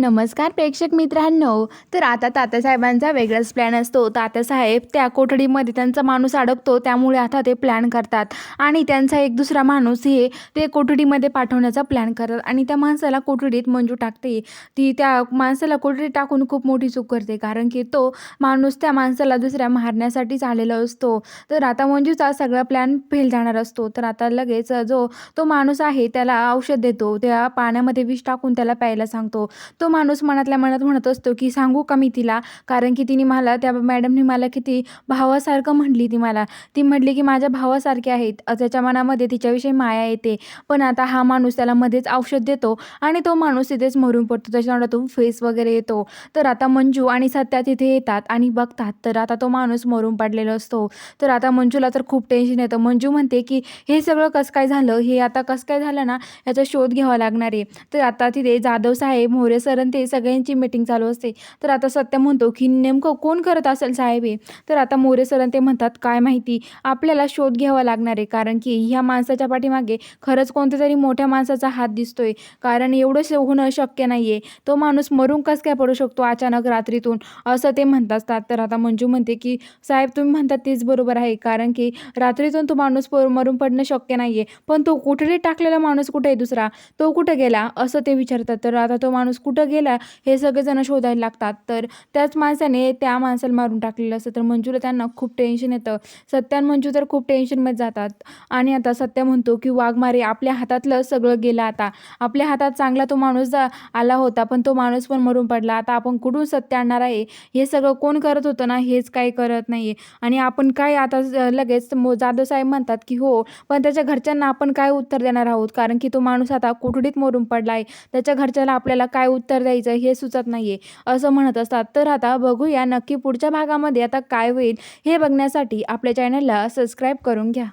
नमस्कार प्रेक्षक मित्रांनो. तर आता तात्यासाहेबांचा वेगळाच प्लॅन असतो. तात्यासाहेब त्या कोठडीमध्ये त्यांचा माणूस अडकतो त्यामुळे आता ते प्लॅन करतात. आणि त्यांचा एक दुसरा माणूस हे ते कोठडीमध्ये पाठवण्याचा प्लॅन करतात. आणि त्या माणसाला कोठडीत मंजू टाकते. ती त्या माणसाला कोठडीत टाकून खूप मोठी चूक करते. कारण की तो माणूस त्या माणसाला दुसऱ्या मारण्यासाठीच आलेला असतो. तर आता मंजूचा सगळा प्लॅन फेल जाणार असतो. तर आता लगेच जो तो माणूस आहे त्याला औषध देतो. त्या पाण्यामध्ये विष टाकून त्याला प्यायला सांगतो. तो माणूस मनातल्या मनात म्हणत असतो की सांगू का मी तिला? कारण की तिने मला त्या मॅडमनी मला किती भावासारखं म्हटली ती मला. ती म्हटली की माझ्या भावासारखे आहेत. त्याच्या मनामध्ये तिच्याविषयी माया येते. पण आता हा माणूस त्याला मध्येच औषध देतो आणि तो माणूस तिथेच मरून पडतो. त्याच्या फेस वगैरे येतो. तर आता मंजू आणि सत्या तिथे येतात आणि बघतात. तर आता तो माणूस मरून पडलेला असतो. तर आता मंजूला तर खूप टेन्शन येतं. मंजू म्हणते की हे सगळं कसं काय झालं? हे आता कसं काय झालं ना? याचा शोध घ्यावा लागणार आहे. तर आता तिथे जाधव साहेब मोरे सर कारण ते सगळ्यांची मीटिंग चालू असते तर आता सत्या म्हणतो की नेमकं कोण करत असेल साहेब हे? तर आता मोरे सर ते म्हणतात काय माहिती आपल्याला शोध घ्यावा लागणार आहे कारण की ह्या माणसाच्या पाठीमागे खरंच कोणत्या तरी मोठ्या माणसाचा हात दिसतोय. कारण एवढं श- होणं शक्य नाही आहे तो माणूस मरून कसं काय पडू शकतो अचानक रात्रीतून? असं ते म्हणत असतात तर आता मंजू म्हणते की साहेब तुम्ही म्हणतात तेच बरोबर आहे कारण की रात्रीतून तो माणूस मरून पडणं शक्य नाही आहे पण तो कुठे टाकलेला माणूस कुठे आहे दुसरा? तो कुठं गेला? असं ते विचारतात. तर आता तो माणूस कुठं गेला हे सगळेजण शोधायला लागतात. तर त्याच माणसाने त्या माणसाला मारून टाकलेलं असतं. तर मंजूला त्यांना खूप टेन्शन येतं. सत्या मंजू तर खूप टेन्शनमध्ये जातात. आणि आता सत्य म्हणतो की वाघमारे आपल्या हातातलं सगळं गेलं आता. आपल्या हातात चांगला तो माणूस जा- आला होता पण तो माणूस पण मरून पडला. आता आपण कुठून सत्य आणणार आहे? हे सगळं कोण करत होतं ना? हेच काही करत नाही आणि आपण काय आता लगेच मो जाधव साहेब म्हणतात की हो पण त्याच्या घरच्यांना आपण काय उत्तर देणार आहोत? कारण की तो माणूस आता कुठडीत मरून पडला आहे त्याच्या घरच्याला आपल्याला काय उत्तर द्यायचं हे सुचत नाही आहे असं म्हणत असतात. तर आता बघूया नक्की पुढच्या भागामध्ये आता काय होईल हे बघण्यासाठी आपल्या चॅनलला सबस्क्राईब करून घ्या.